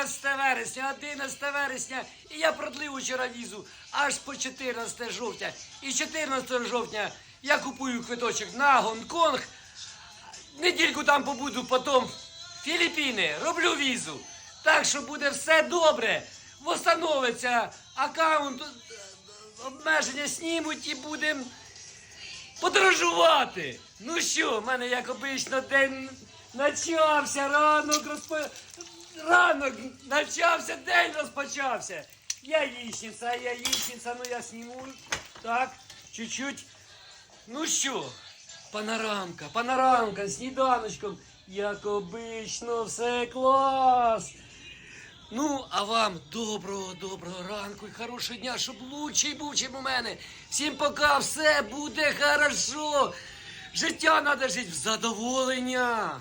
11 вересня, 11 вересня, і я продлив вчора візу аж по 14 жовтня. І 14 жовтня я купую квиточок на Гонконг. Недільку там побуду, потім в Філіппіни, роблю візу. Так що буде все добре. Восстановиться аккаунт, обмеження знімуть і будемо подорожувати. Ну що, в мене як обично день почався, ранок розпо... ранок почався, день розпочався. Яєчниця, яєчниця, ну я сніму. Так, чуть-чуть. Ну що, панорамка, панорамка, сніданочком. Як обично, все клас. Ну, а вам доброго, доброго ранку і хорошого дня, щоб лучший був, чим у мене. Всім пока, все буде хорошо. Життя треба жити в задоволення.